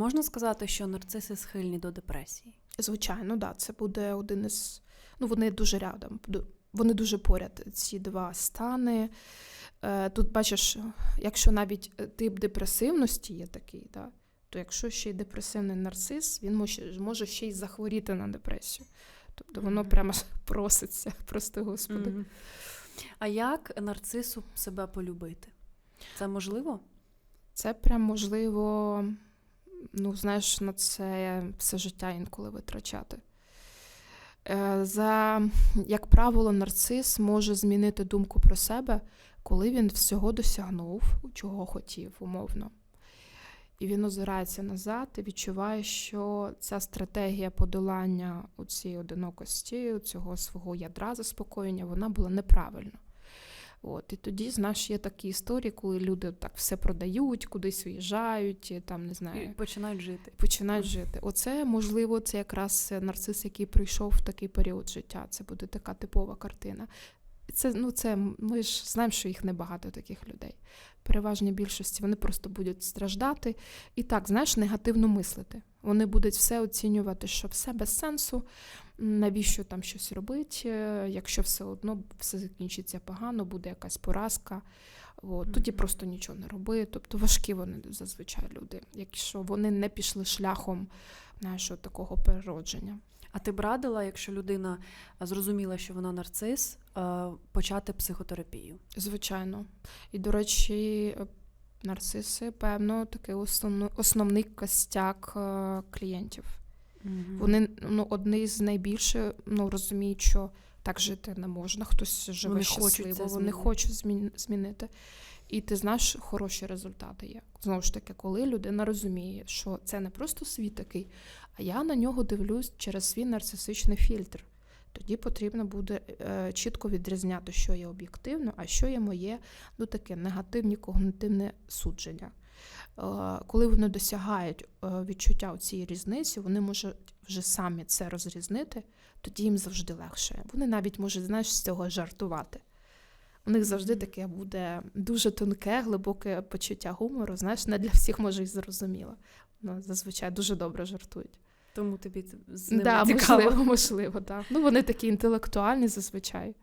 можна сказати, що нарциси схильні до депресії? Звичайно, да, це буде один із. Ну, вони дуже рядом, вони дуже поряд, ці два стани. Е, Тут бачиш, якщо навіть е, тип депресивності є такий, да, то якщо ще й депресивний нарцис, він може, може ще й захворіти на депресію. Тобто воно Мгм. прямо проситься, прости господи. А як нарцису себе полюбити? Це можливо? Це прям можливо, ну, знаєш, на це все життя інколи витрачати. Е, За, як правило, нарцис може змінити думку про себе, коли він всього досягнув, чого хотів, умовно. І він озирається назад і відчуває, що ця стратегія подолання у цій одинокості, цього свого ядра заспокоєння, вона була неправильна. От, і тоді, знаєш, є такі історії, коли люди так все продають, кудись виїжджають, і там не І знаю, починають жити. починають жити. Оце можливо, це якраз нарцис, який прийшов в такий період життя. Це буде така типова картина. Це ну це ми ж знаємо, що їх небагато таких людей. Переважній більшості вони просто будуть страждати і так, знаєш, негативно мислити. Вони будуть все оцінювати, що все без сенсу, навіщо там щось робити, е, якщо все одно все закінчиться погано, буде якась поразка. От, тоді просто нічого не роби. Тобто важкі вони зазвичай люди, якщо вони не пішли шляхом знаєш, такого переродження. А ти б радила, якщо людина зрозуміла, що вона нарцис, е, почати психотерапію? Звичайно. І, до речі, е, нарциси, певно, такий основно, основний костяк е, клієнтів. Вони ну, одні з найбільше ну, розуміють, що так жити не можна, хтось живе Вони хочуть щасливо, це вони хочуть змін- змінити. І ти знаєш, хороші результати є. Знову ж таки, коли людина розуміє, що це не просто світ такий, а я на нього дивлюсь через свій нарцисичний фільтр. Тоді потрібно буде е, чітко відрізняти, що є об'єктивно, а що є моє ну, таке негативні когнитивне судження. Е, коли вони досягають е, відчуття цієї різниці, вони можуть вже самі це розрізнити, тоді їм завжди легше. Вони навіть можуть, знаєш, з цього жартувати. У них завжди таке буде дуже тонке, глибоке почуття гумору. Знаєш, не для всіх може й зрозуміло. Ну, зазвичай дуже добре жартують. Тому тобі з ними Да, цікаво. можливо, можливо, да. Ну, вони такі інтелектуальні зазвичай.